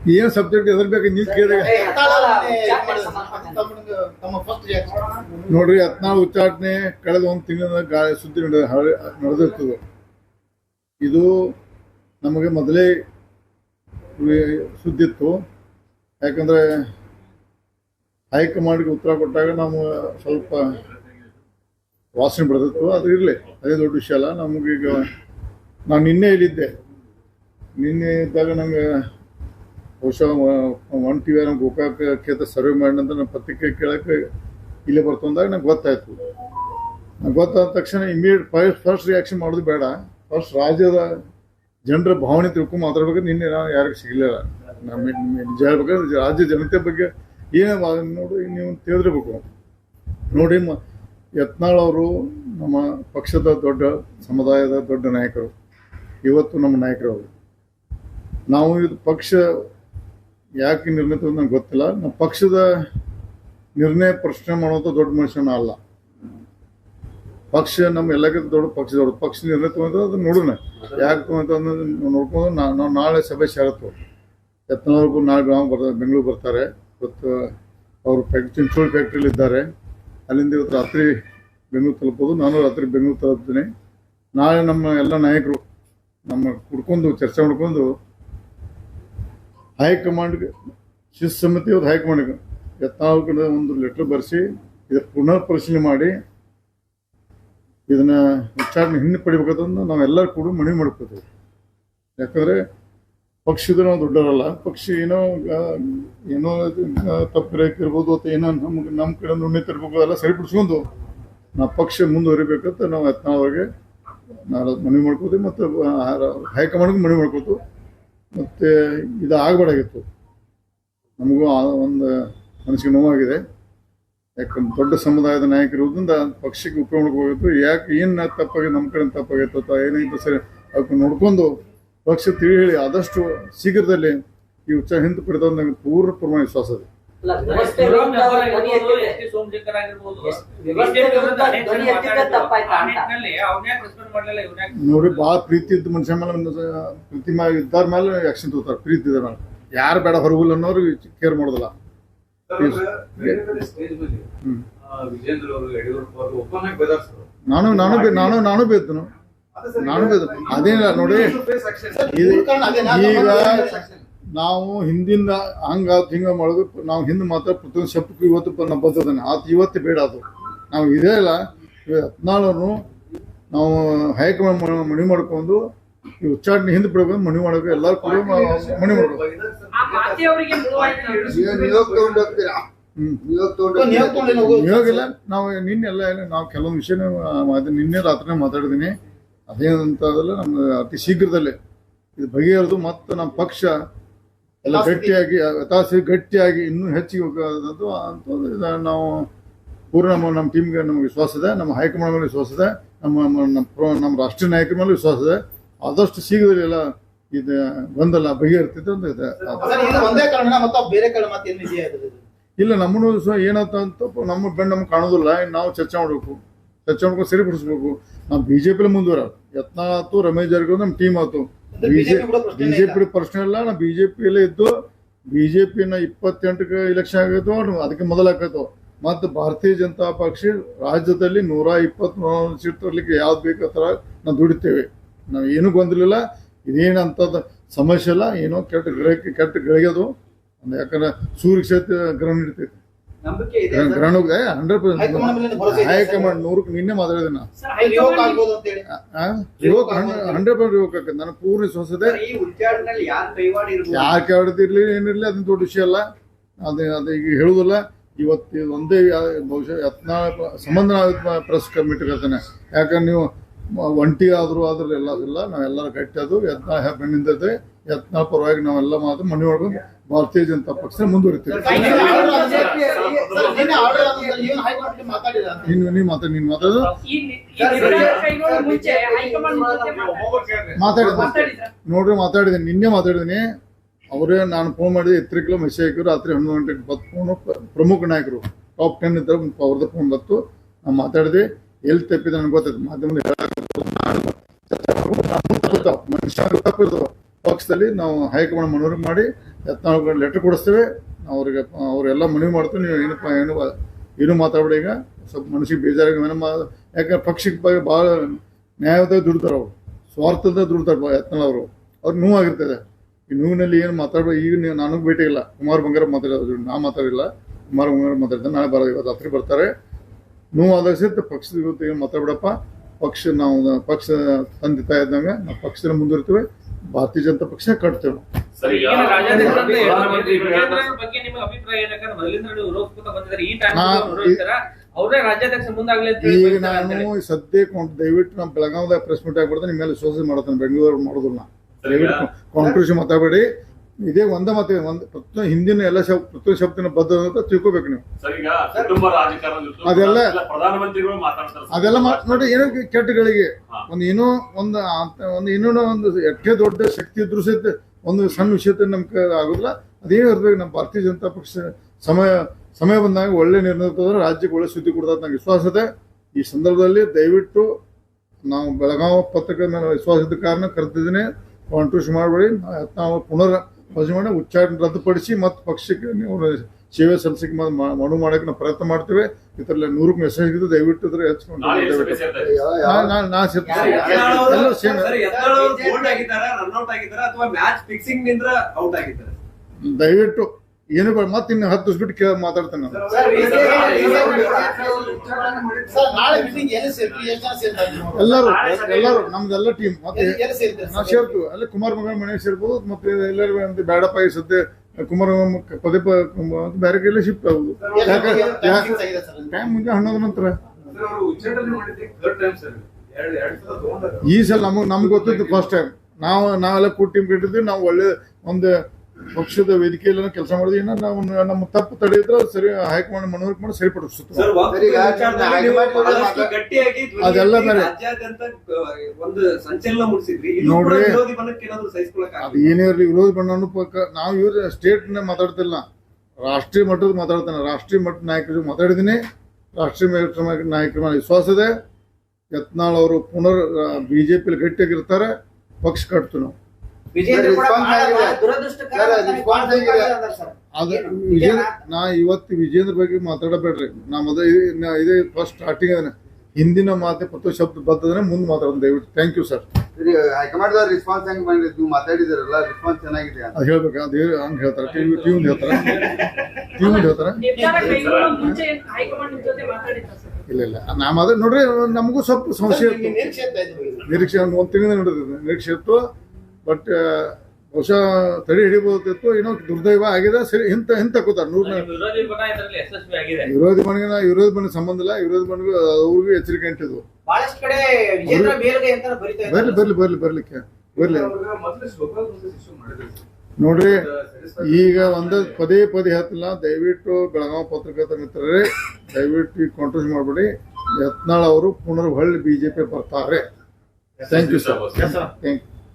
ಏನ್ ಸಬ್ಜೆಕ್ಟ್ ಎದ್ರ ಬೇಕು ನೀವು ಕೇಳಿದಾಗ ನೋಡ್ರಿ ಹತ್ನಾಲ್ ಉಚ್ಚಾಟನೆ ಕಳೆದ ಒಂದು ತಿಂಗಳ ಗಾಳಿ ಸುದ್ದಿ ನಡೆದ ನಡೆದಿರ್ತದೆ. ಇದು ನಮಗೆ ಮೊದಲೇ ಸುದ್ದಿ ಇತ್ತು. ಯಾಕಂದ್ರೆ ಹೈಕಮಾಂಡ್ಗೆ ಉತ್ತರ ಕೊಟ್ಟಾಗ ನಾವು ಸ್ವಲ್ಪ ವಾಸನೆ ಬರ್ತಿತ್ತು ಅದು ಇರಲಿ ಅದೇ ದೊಡ್ಡ ವಿಷಯ ಅಲ್ಲ. ನಮಗೀಗ ನಾನು ನಿನ್ನೆ ಇಲ್ಲಿದ್ದೆ ನಿನ್ನೆ ಇದ್ದಾಗ ನಂಗೆ ಬಹುಶಃ ಒನ್ ಟಿ ವಿ ನಮ್ಮ ಗೋಕಾಕ ಕ್ಷೇತ್ರ ಸರ್ವೆ ಮಾಡಿ ಅಂತ ನಾನು ಪತ್ರಿಕೆ ಕೇಳಕ್ಕೆ ಇಲ್ಲೇ ಬರ್ತಂದಾಗ ನಂಗೆ ಗೊತ್ತಾಯ್ತು. ನಂಗೆ ಗೊತ್ತಾದ ತಕ್ಷಣ ಇಮಿಡಿಯೇಟ್ ಫಸ್ಟ್ ಫಸ್ಟ್ ರಿಯಾಕ್ಷನ್ ಮಾಡೋದು ಬೇಡ. ಫಸ್ಟ್ ರಾಜ್ಯದ ಜನರ ಭಾವನೆ ತಿಳ್ಕೊಂಡು ಮಾತಾಡ್ಬೇಕು ನಿನ್ನೆ ನಾನು ಯಾರಿಗೂ ಸಿಗಲಿಲ್ಲ. ನಮ್ಮ ನಿಜ ಹೇಳ್ಬೇಕಂದ್ರೆ ರಾಜ್ಯ ಜನತೆ ಬಗ್ಗೆ ಏನು ನೋಡಿ, ನೀವು ತಿಳಿದಿರ್ಬೇಕು. ನೋಡಿ, ಮ, ಯತ್ನಾಳ್ ಅವರು ನಮ್ಮ ಪಕ್ಷದ ದೊಡ್ಡ ಸಮುದಾಯದ ದೊಡ್ಡ ನಾಯಕರು. ಇವತ್ತು ನಮ್ಮ ನಾಯಕರು ನಾವು ಇದು ಪಕ್ಷ ಯಾಕೆ ನಿರ್ಣಯ ನಂಗೆ ಗೊತ್ತಿಲ್ಲ. ನಮ್ಮ ಪಕ್ಷದ ನಿರ್ಣಯ ಪ್ರಶ್ನೆ ಮಾಡುವಂಥ ದೊಡ್ಡ ಮನುಷ್ಯನ ಅಲ್ಲ. ಪಕ್ಷ ನಮ್ಮ ಎಲ್ಲಕ್ಕಿಂತ ದೊಡ್ಡ ಪಕ್ಷ ದೊಡ್ಡ ಪಕ್ಷ ನಿರ್ಣಯ ತಗೊಂಡ್ರೆ ಅದನ್ನ ನೋಡೋಣ. ಯಾಕೆ ತಗೊಂತ ನೋಡ್ಕೊಂಡು ನಾವು ನಾಳೆ ಸಭೆ ಸೇರತ್ತು ಎತ್ತನವರೆಗೂ ನಾಳೆ ಗ್ರಾಮ ಬರ್ತಾರೆ, ಬೆಂಗಳೂರು ಬರ್ತಾರೆ. ಇವತ್ತು ಅವರು ಫ್ಯಾಕ್ಟ್ರಿ ಚಿಂಚೋಳಿ ಫ್ಯಾಕ್ಟ್ರಿಲಿ ಇದ್ದಾರೆ. ಅಲ್ಲಿಂದ ಇವತ್ತು ರಾತ್ರಿ ಬೆಂಗಳೂರು ತಲುಪೋದು. ನಾನು ರಾತ್ರಿ ಬೆಂಗಳೂರು ತಲುಪ್ತೀನಿ. ನಾಳೆ ನಮ್ಮ ಎಲ್ಲ ನಾಯಕರು ನಮ್ಮ ಕುಡ್ಕೊಂಡು ಚರ್ಚೆ ಮಾಡ್ಕೊಂಡು ಹೈಕಮಾಂಡ್ಗೆ ಶಿಸ್ತು ಸಮಿತಿ ಅವ್ರು ಹೈಕಮಾಂಡ್ಗೆ ಯತ್ನಾಳ್ ಕಡೆ ಒಂದು ಲೆಟರ್ ಬರೆಸಿ ಇದ್ರ ಪುನರ್ ಪರಿಶೀಲನೆ ಮಾಡಿ, ಇದನ್ನ ವಿಚಾರಣೆ ಹಿಂದೆ ಪಡಿಬೇಕಂತ ನಾವೆಲ್ಲರೂ ಕೂಡ ಮನವಿ ಮಾಡ್ಕೋತೀವಿ. ಯಾಕಂದ್ರೆ ಪಕ್ಷದ ನಾವು ದೊಡ್ಡವರಲ್ಲ, ಪಕ್ಷಿ ಏನೋ ಏನೋ ತಪ್ಪು ಇರ್ಬೋದು ಅಥವಾ ಏನೋ ನಮ್ಗೆ ನಮ್ಮ ಕಡೆ ನುಣ್ಣೆ ತರಬೇಕು, ಅದೆಲ್ಲ ಸರಿಪಡಿಸ್ಕೊಂಡು ನಾವು ಪಕ್ಷ ಮುಂದುವರಿಬೇಕಂತ ನಾವು ಯತ್ನಾಳವ್ರಿಗೆ ನಾವು ಮನವಿ ಮಾಡ್ಕೋತೀವಿ ಮತ್ತು ಹೈಕಮಾಂಡ್ಗೆ ಮನವಿ ಮಾಡ್ಕೋತೀವಿ. ಮತ್ತು ಇದು ಆಗಬಾರ್ದಾಗಿತ್ತು ನಮಗೂ ಒಂದು ಮನಸ್ಸಿಗೆ ನೋವಾಗಿದೆ. ಯಾಕಂದ್ರೆ ದೊಡ್ಡ ಸಮುದಾಯದ ನಾಯಕರಿರೋದ್ರಿಂದ ಪಕ್ಷಕ್ಕೆ ಉಪಯೋಗಕ್ಕೆ ಹೋಗಿತ್ತು. ಯಾಕೆ ಏನು ತಪ್ಪಾಗಿ ನಮ್ಮ ಕಡೆ ತಪ್ಪಾಗಿತ್ತು ಅಥವಾ ಏನಾಯ್ತು ಸರಿ ಅದಕ್ಕೆ ನೋಡ್ಕೊಂಡು ಪಕ್ಷ ತಿಳಿ ಹೇಳಿ ಆದಷ್ಟು ಶೀಘ್ರದಲ್ಲಿ ಈ ಉತ್ಸಾಹ ಹಿಂದೆ ಪಡೆದ ಪೂರ್ಣ ಪ್ರಮಾಣ ವಿಶ್ವಾಸ ಇದೆ. ಅಲ್ಲ, ವ್ಯವಸ್ಥೆ ವಿರುದ್ಧ ಧ್ವನಿ ಎತ್ತಿದ್ದೆ. ಎಸ್- ವ್ಯವಸ್ಥೆ ವಿರುದ್ಧ ಧ್ವನಿ ಎತ್ತಿದ್ದೆ ತಪ್ಪಾಯ್ತಾ ಅಂತ. ನೋಡಿ ಭಾಳ ಪ್ರೀತಿ ಇದ್ದ ಮನುಷ್ಯ ಮೇಲೆ ಪ್ರೀತಿ ಇದ್ದಾರ ಮೇಲೆ ಆಕ್ಷನ್ ತಗೋತಾರ ಪ್ರೀತಿ ಇದ್ದಾರ ಮೇಲೆ. ಯಾರು ಬೇಡ ಹೊರಗುಲ್ಲ ಅನ್ನೋರು ಕೇರ್ ಮಾಡೋದಿಲ್ಲ. ಹ್ಮ್. ವಿಜೇಂದ್ರ ಅವರು ಯಡಿಯೂರಪ್ಪ ಅವರು ಓಪನ್ ಆಗಿ ಬೆದರ್ಸರು ನಾನು ನಾನು ನಾನು ನಾನು ಬೇತನು ನಾನು ಬೇದ ಅದೇನಿಲ್ಲ ನೋಡಿ. ಈಗ ನಾವು ಹಿಂದಿಂದ ಹಂಗ ಹಿಂಗ ಮಾಡೋದು ನಾವು ಹಿಂದೆ ಮಾತ್ರ ಪ್ರತಿಯೊಂದು ಶಬ್ದಕ್ಕೂ ಇವತ್ತು ನಮ್ಮ ಬರ್ತದಾನೆ ಆತ ಇವತ್ತು ಬೇಡ ಅದು. ನಾವು ಇದೇ ಇಲ್ಲ ಹತ್ನಾಳನ್ನು ನಾವು ಹೈಕಮಾಂಡ್ ಮಣಿ ಮನವಿ ಮಾಡ್ಕೊಂಡು ಈ ಉಚ್ಚಾಟನೆ ಹಿಂದೆ ಬಿಡಬೇಕು ಮಣಿ ಮಾಡಬೇಕು ಎಲ್ಲರೂ ಕೂಡ ಮಣಿ ಮಾಡಬೇಕು. ಇವಾಗಿಲ್ಲ ನಾವು ನಿನ್ನೆ ಎಲ್ಲ ಏನು ನಾವು ಕೆಲವೊಂದು ವಿಷಯ ನಿನ್ನೆ ರಾತ್ರಿ ಮಾತಾಡಿದ್ದೀನಿ ಅದೇನಂತ ನಮ್ಮ ಅತಿ ಶೀಘ್ರದಲ್ಲೇ. ಇದು ಬಗೆಹರಿದು ಮತ್ತು ನಮ್ಮ ಪಕ್ಷ ಎಲ್ಲ ಗಟ್ಟಿಯಾಗಿ ತಾಸಿ ಗಟ್ಟಿಯಾಗಿ ಇನ್ನೂ ಹೆಚ್ಚಿಗೆ ಹೋಗೋದಂತೂ ಅಂಥದ್ದು. ನಾವು ಪೂರ್ಣ ನಮ್ಮ ನಮ್ಮ ಟೀಮ್ಗೆ ನಮಗೆ ವಿಶ್ವಾಸ ಇದೆ ನಮ್ಮ ಹೈಕಮಾಂಡ್ ಮೇಲೆ ವಿಶ್ವಾಸ ಇದೆ ನಮ್ಮ ನಮ್ಮ ನಮ್ಮ ರಾಷ್ಟ್ರೀಯ ನಾಯಕರ ಮೇಲೆ ವಿಶ್ವಾಸ ಇದೆ. ಆದಷ್ಟು ಶೀಘ್ರದಲ್ಲಿ ಎಲ್ಲ ಇದು ಬಂದಲ್ಲ ಬಗೆಹರಿತೈತೆ ಅಂತ ಇದೆ. ಇಲ್ಲ ನಮ್ಮನ್ನು ಸಹ ಏನಾಯ್ತು ಅಂತ ನಮ್ಮ ಬೆಂಡ್ ನಮ್ಗೆ ಕಾಣೋದಿಲ್ಲ. ನಾವು ಚರ್ಚೆ ಮಾಡಬೇಕು. ಚರ್ಚೆ ಮಾಡ್ಕೊಂಡು ಸರಿಪಡಿಸ್ಬೇಕು. ನಾವು ಬಿಜೆಪಿ ಮುಂದುವರ ಯತ್ನ ಆಯ್ತು ರಮೇಶ್ ಜಾರಕಿಹೊಳಿ ನಮ್ಮ ಟೀಮ್ ಆಯ್ತು. ಬಿಜೆಪಿ ಪ್ರಶ್ನೆ ಇಲ್ಲ ನಾವು ಬಿಜೆಪಿಯಲ್ಲೇ ಇದ್ದು ಬಿಜೆಪಿನ ಇಪ್ಪತ್ತೆಂಟಕ್ಕೆ ಇಲೆಕ್ಷನ್ ಆಗೈತೋ ಅದಕ್ಕೆ ಮೊದಲಾಕೈತೋ ಮತ್ತು ಭಾರತೀಯ ಜನತಾ ಪಕ್ಷ ರಾಜ್ಯದಲ್ಲಿ ನೂರ ಇಪ್ಪತ್ಮೂರು ಸೀಟ್ ತರಲಿಕ್ಕೆ ಯಾವ್ದು ಬೇಕು ಥರ ನಾವು ದುಡಿತೇವೆ. ನಾವು ಏನೂ ಗೊಂದಲಿಲ್ಲ ಇದೇನು ಅಂಥದ್ದು ಸಮಸ್ಯೆ ಇಲ್ಲ ಏನೋ ಕೆಟ್ಟ ಗ್ರಹಕ್ಕೆ ಕೆಟ್ಟ ಗಳಿಗೆದು ಯಾಕಂದ್ರೆ ಸೂರ್ಯ ಕ್ಷೇತ್ರ ಗ್ರಹಣ ಇರ್ತೈತಿ ನಂಬಿಕೆ ಹಂಡ್ರೆಡ್ ಪರ್ಸೆಂಟ್ ಹೈಕಮಾಂಡ್ ನೂರಕ್ಕೆ ನಿನ್ನೆ ಮಾತಾಡಿದೆ ಯುವಕ ಹಂಡ್ರೆಡ್ ಪರ್ಸೆಂಟ್ ಯುವಕ ನಾನು ಪೂರ್ಣ ಯಾರು ಏನಿರ್ಲಿ ಅದನ್ನ ದೊಡ್ಡ ವಿಷಯ ಅಲ್ಲ. ಅದೇ ಅದು ಈಗ ಹೇಳುದಲ್ಲ ಇವತ್ತು ಒಂದೇ ಬಹುಶಃ ಯತ್ನ ಸಂಬಂಧ ಪ್ರೆಸ್ ಕಮಿಟಿ ಕರ್ತಾನೆ. ಯಾಕಂದ್ರೆ ನೀವು ಒಂಟಿ ಆದರೂ ಆದ್ರೂ ಎಲ್ಲ ಇಲ್ಲ. ನಾವೆಲ್ಲರೂ ಕಟ್ಟೋದು ಅದು ಯತ್ನ ಬೆನ್ನಿಂದದೆ ಯತ್ನ ಪರವಾಗಿ ನಾವೆಲ್ಲ ಮಾತು ಮನೆ ಒಳಗೆ ಭಾರತೀಯ ಜನತಾ ಪಕ್ಷ ಮುಂದುವರಿತೀವಿ. ನೀನು ಮಾತಾಡೋದು? ಮಾತಾಡಿದ ನೋಡ್ರಿ ಮಾತಾಡಿದ್ದೀನಿ. ನಿನ್ನೆ ಮಾತಾಡಿದ್ದೀನಿ. ಅವರೇ ನಾನು ಫೋನ್ ಮಾಡಿದೆ ಎತ್ತರಿಕಲ ಮೆಸೇಜ್ ಹಾಕಿದ್ರು. ರಾತ್ರಿ ಹನ್ನೊಂದು ಗಂಟೆಗೆ ಬತ್ ಫೋನು ಪ್ರಮುಖ ನಾಯಕರು. ಟಾಪ್ ಟೆನ್ ಇದ್ದಾಗ ಅವ್ರದ್ದು ಫೋನ್ ಬತ್ತು ನಾನು ಮಾತಾಡಿದೆ. ಎಲ್ಲಿ ತಪ್ಪಿದೆ ನನಗೆ ಗೊತ್ತಾಯ್ತು. ಮಾಧ್ಯಮದಲ್ಲಿ. ಮನುಷ್ಯ ತಪ್ಪಿರ್ತಾವ. ಪಕ್ಷದಲ್ಲಿ ನಾವು ಹೈಕಮಾಂಡ್ ಮನವರಿಗೆ ಮಾಡಿ ಯತ್ನಾಳ್ ಲೆಟರ್ ಕೊಡಿಸ್ತೇವೆ. ಅವ್ರಿಗೆ, ಅವರೆಲ್ಲ ಮನವಿ ಮಾಡ್ತೀವಿ ನೀವು ಏನಪ್ಪ, ಏನು ಏನು ಮಾತಾಡಬೇಡಿ ಈಗ. ಸ್ವಲ್ಪ ಮನಸ್ಸಿಗೆ ಬೇಜಾರಾಗಿ ಏನಮ್ಮ ಯಾಕಂದ್ರೆ ಪಕ್ಷಕ್ಕೆ ಬಗ್ಗೆ ಭಾಳ ನ್ಯಾಯದ ದುಡ್ತಾರೆ ಅವರು. ಸ್ವಾರ್ಥದ ದುಡ್ತಾರೆ ಯತ್ನಲ್ಲ ಅವರು. ಅವ್ರಿಗೆ ನೋವಾಗಿರ್ತದೆ ಈ ನೋವಿನಲ್ಲಿ ಏನು ಮಾತಾಡಬೇಡ, ಈಗ ನೀವು ನನಗೆ ಭೇಟಿ ಇಲ್ಲ. ಕುಮಾರ್ ಬಂಗಾರ ಮಾತಾಡೋದು ನಾ ಮಾತಾಡಿಲ್ಲ. ಕುಮಾರ್ ಬಂಗಾರ ಮಾತಾಡ್ತಾರೆ ನಾಳೆ ಬರೋದು, ಇವತ್ತು ರಾತ್ರಿ ಬರ್ತಾರೆ. ನೋವು ಆದಾಗ ಸಹಿತ ಪಕ್ಷದ ಜೊತೆ ಏನು ಮಾತಾಡ್ಬಿಡಪ್ಪ. ಪಕ್ಷ ನಾವು ಪಕ್ಷ ತಂದೆ ತಾಯಿ ಇದ್ದಂಗೆ ನಾವು ಪಕ್ಷದ ಮುಂದುವರಿತೇವೆ ಭಾರತೀಯ ಜನತಾ ಪಕ್ಷ ಕಟ್ತೇವೆ ಈಗ ನಾನು ಸದ್ಯಕ್ಕೆ ಒಂದು ದಯವಿಟ್ಟು ನಮ್ಮ ಬೆಳಗಾವದಾಗ ಪ್ರೆಸ್ ಮೀಟ್ ಆಗ್ಬಿಡ್ತಾನೆ ನಿಮ್ಮ ಮೇಲೆ ವಿಶ್ವಾಸ ಮಾಡ್ತಾನೆ ಬೆಂಗಳೂರು ಮಾಡೋದಿಲ್ಲ. ದಯವಿಟ್ಟು ಕಾಂಟ್ರವರ್ಸಿ ಮಾತಾಡಬೇಡಿ. ಇದೇ ಒಂದ ಮತ್ತೆ ಒಂದು ಹಿಂದಿನ ಎಲ್ಲ ಶಬ್ದ ಪ್ರತಿಯೊಂದು ಶಬ್ದನ ಬದ್ಧ ಅಂತ ತಿಳ್ಕೊಬೇಕು ನೀವು. ಅದೆಲ್ಲ- ಅದೆಲ್ಲ ನೋಡಿ ಏನೋ ಕೆಟ್ಟಗಳಿಗೆ. ಒಂದು ಏನೋ ಒಂದು ಒಂದು ಇನ್ನೂ ಒಂದು ಎಷ್ಟೇ ದೊಡ್ಡ ಶಕ್ತಿ ಇದ್ರೂ ಸಹಿತ ಒಂದು ಸಣ್ಣ ವಿಷಯತೆ ನಮ್ಗೆ ಆಗೋದಿಲ್ಲ. ಅದೇನು ಇರ್ಬೇಕು ನಮ್ಮ ಭಾರತೀಯ ಜನತಾ ಪಕ್ಷ ಸಮಯ ಸಮಯ ಬಂದಾಗ ಒಳ್ಳೆ ನಿರ್ಣಯ ತಗೊಂಡ್ರೆ ರಾಜ್ಯಕ್ಕೆ ಒಳ್ಳೆ ಸುದ್ದಿ ಕೊಡ್ತಾ ನಂಗೆ ವಿಶ್ವಾಸ ಇದೆ. ಈ ಸಂದರ್ಭದಲ್ಲಿ ದಯವಿಟ್ಟು ನಾವು ಬೆಳಗಾವಿ ಪತ್ರಿಕೆ ಮೇಲೆ ವಿಶ್ವಾಸ ಇದ್ದ ಕಾರಣ ಕರೆದಿದ್ದೀನಿ. ಕಾಂಟ್ರಿಬ್ಯೂಷನ್ ಮಾಡಬೇಡಿ ನಾವು ಪುನರ್ ಯೋಚನೆ ಮಾಡಿ ಉಚ್ಚಾರಣೆ ರದ್ದುಪಡಿಸಿ ಮತ್ತು ಪಕ್ಷಕ್ಕೆ ನೀವು ಸೇವೆ ಸಲ್ಲಿಸಕ್ಕೆ ಮನವಿ ಮಾಡೋಕೆ ನಾವು ಪ್ರಯತ್ನ ಮಾಡ್ತೇವೆ. ಇದರಲ್ಲಿ ನೂರಕ್ಕೆ ಮೆಸೇಜ್ ಇದ್ದು ದಯವಿಟ್ಟು ಇದ್ರೆ ಹೆಚ್ಚಿಕೊಂಡು ಸೇರ್ತೀನಿ. ಎಲ್ಲರೂ ಸೇಮ್ ದಯವಿಟ್ಟು ಏನು ಬೇಡ ಮತ್ತೆ ಇನ್ನು ಹತ್ತು ದಿವಸ ಬಿಟ್ಟು ಕೇಳ ಮಾತಾಡ್ತೇನೆ? ಎಲ್ಲರೂ ಎಲ್ಲರೂ ನಮ್ದೆಲ್ಲ ಟೀಮ್ ಮತ್ತೆ ಎಲ್ಲಿ- ಎಲ್ಲಿ ನಾವು ಸರ್? ಸೇರ್ತೀವಿ. ಅಲ್ಲಿ ಕುಮಾರ್ ಮಗಳ ಮನೆ ಸೇರ್ಬೋದು ಮತ್ತೆ ಎಲ್ಲರೂ ಅಂತ ಬೇಡಪ್ಪ ಈ ಸದ್ಯ ಕುಮಾರ್ ಪದೇ ಪ- ಬೇರೆ ಕೈಲೇ ಶಿಫ್ಟ್ ಆಗುದು? ಟೈಮ್ ಮುಂಜಾನೆ ಹನ್ನೊಂದು ನಂತರ. ಈ ಸಲ ನಮಗೆ ನಮ್ಗೆ ಗೊತ್ತಿತ್ತು ಫಸ್ಟ್ ಟೈಮ್ ನಾವು ನಾವೆಲ್ಲ ಕೂಡ್ ಟೀಮ್ ಕಟ್ಟಿದ್ವಿ ನಾವು ಒಳ್ಳೆ ಒಂದು ಪಕ್ಷದ ವೇದಿಕೆಯಲ್ಲಿ ಕೆಲಸ ಮಾಡಿದ್ವಿ ಇನ್ನು ನಾವು ನಮ್ಮ ತಪ್ಪು ತಡೆಯಿದ್ರೆ ಸರಿ ಹೈಕಮಾಂಡ್ ಮನವರಿಕೆ ಮಾಡಿ ಸರಿಪಡಿಸುತ್ತೆ ಅದೆಲ್ಲ ಬೇರೆ. ನೋಡ್ರಿ. ವಿರೋಧಿ ಬಣಕ್ಕೆ ಏನಾದ್ರು ಸಹಿಸ್ಕೊಳಕ್ ಅದು ಏನೇ ಇರಲಿ ವಿರೋಧ ಬಣ್ಣ ಪಕ್ಕ ನಾವು ಇವ್ರ ಸ್ಟೇಟ್ ಮಾತಾಡ್ತಿಲ್ಲ. ರಾಷ್ಟ್ರೀಯ ಮಟ್ಟದ ಮಾತಾಡ್ತಾನೆ. ರಾಷ್ಟ್ರೀಯ ಮಟ್ಟದ ನಾಯಕರು ಮಾತಾಡಿದ್ದೀನಿ. ರಾಷ್ಟ್ರೀಯ ಮಟ್ಟದ ನಾಯಕರ ಮೇಲೆ ವಿಶ್ವಾಸ ಇದೆ. ಯತ್ನಾಳ್ ಅವರು ಪುನರ್ ಬಿಜೆಪಿ ಗಟ್ಟಿಯಾಗಿರ್ತಾರೆ. ಪಕ್ಷ ಕಟ್ತು ನಾವು. ವಿಜೇಂದ್ರ ಕೂಡ response ಮಾಡಲ್ಲ, ಆಗಿದೆ. ದುರದೃಷ್ಟಕರ ಸರ್, ಅಂತ response ಆಗಿದೆ. ಸರ್. ಅದ ಏನು? ವಿಜೇಂದ್ರ ನಾ ಇವತ್ತು ವಿಜೇಂದ್ರ ಬಗ್ಗೆ ಮಾತಾಡಬೇಡ್ರಿ. ನಾ ಮೊದಲ ನಾ ಇದೇ ಫಸ್ಟ್ ಸ್ಟಾರ್ಟಿಂಗ್ ಅದನ್ನ ಹಿಂದಿನ ಮಾತೆ ಪ್ರತಿ ಶಬ್ದ ಬರ್ತದ್ರೆ ಮುಂದೆ ಮಾತಾಡೋದು ದಯವಿಟ್ಟು. ಥ್ಯಾಂಕ್ ಯು ಸರ್ ರೆಸ್ಪಾನ್ಸ್ ಹೆಂಗ್ ಬಂದಿದೆ ನೀವು ಮಾತಾಡಿದಿರಲ್ಲ ರೆಸ್ಪಾನ್ಸ್ ಚೆನ್ನಾಗಿದೆ ಅಂತ. ಅದು ಹೇಳ್ಬೇಕು ಅದು ಹಂಗೆ ಹೇಳ್ತಾರೆ. ಟಿವಿ ಹೇಳ್ತಾರೆ? ಟಿವಿ ಹೇಳ್ತಾರೆ? ನಿರ್ಧಾರ ಕೈಗೊಳ್ಳೋ ಮುಂಚೆ ಹೈಕಮಾಂಡ್ ಜೊತೆ ಮಾತಾಡಿದ್ರ ಸರ್? ಇಲ್ಲ ಇಲ್ಲ. ನಾ ಮಾತ್ರ ನೋಡ್ರಿ ನಮಗೂ ಸ್ವಲ್ಪ ಸಮಸ್ಯೆ ಇತ್ತು. ನಿರೀಕ್ಷೆ ಒಂದು ನಿರೀಕ್ಷೆ ಇತ್ತು. ಬಟ್ ಬಹುಶಃ ತಡೆ ಹಿಡಿಬಹುದಿತ್ತು ಏನೋ ದುರ್ದೈವ ಆಗಿದೆ. ಸರಿ ಹಿಂತ ಹಿಂತ ಕೂತಾರೆ. ನೂರ ವಿರೋಧಿ ಮನೆಗೆ ಇದರಲ್ಲಿ ಆಗಿದೆ. ವಿರೋಧಿ ಮನೆ ಸಂಬಂಧ ಇಲ್ಲ. ವಿರೋಧಿ ಮನೆಗೂ ಅವ್ರಿಗೂ ಎಚ್ಚರಿಕೆ ಅಂಟಿದ್ವು ಬಹಳಷ್ಟು ಕಡೆ ವಿಜೇಂದ್ರ ಮೇಲ್ಗೈ ಅಂತ ಬರೀತಾ ಇದ್ದಾರೆ. ಬರ್ಲಿ ಬರ್ಲಿ ಬರ್ಲಿ ಬರ್ಲಿಕ್ಕೆ. ಬರ್ಲಿ. ನೋಡ್ರಿ ಈಗ ಒಂದು ಪದೇ ಪದೇ ಹೇಳ್ತಿಲ್ಲ. ದಯವಿಟ್ಟು ಬೆಳಗಾವಿ ಪತ್ರಕರ್ತ ಮಿತ್ರರೇ ದಯವಿಟ್ಟು ಈ ಕಾಂಟ್ರವರ್ಸಿ ಮಾಡಬೇಡಿ. ಯತ್ನಾಳ್ ಅವರು ಪುನರ್ ಹೊಳ್ಳಿ ಬಿಜೆಪಿ ಬರ್ತಾರೆ ಥ್ಯಾಂಕ್ ಯು ಸರ್ ಥ್ಯಾಂಕ್